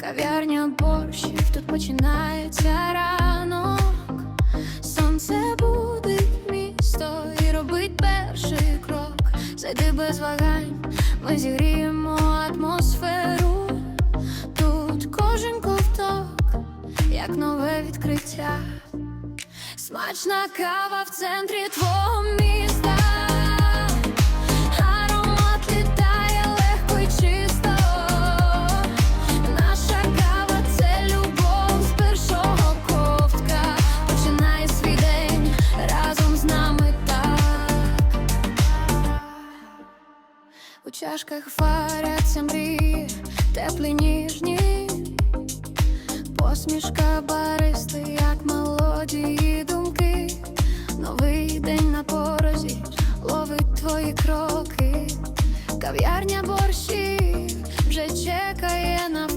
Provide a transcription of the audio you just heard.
Кав'ярня борщів, тут починається ранок. Сонце будить місто і робить перший крок. Зайди без вагань, ми зігріємо атмосферу. Тут кожен ковток, як нове відкриття. Смачна кава в центрі твого міста. Аромат літає легко і чисто. Наша кава це любов з першого ковтка. Починає свій день разом з нами так. У чашках варяться мрії, теплі ніжні. Посмішка баристи, як мелодії кроки, кав'ярня борщів вже чекає на.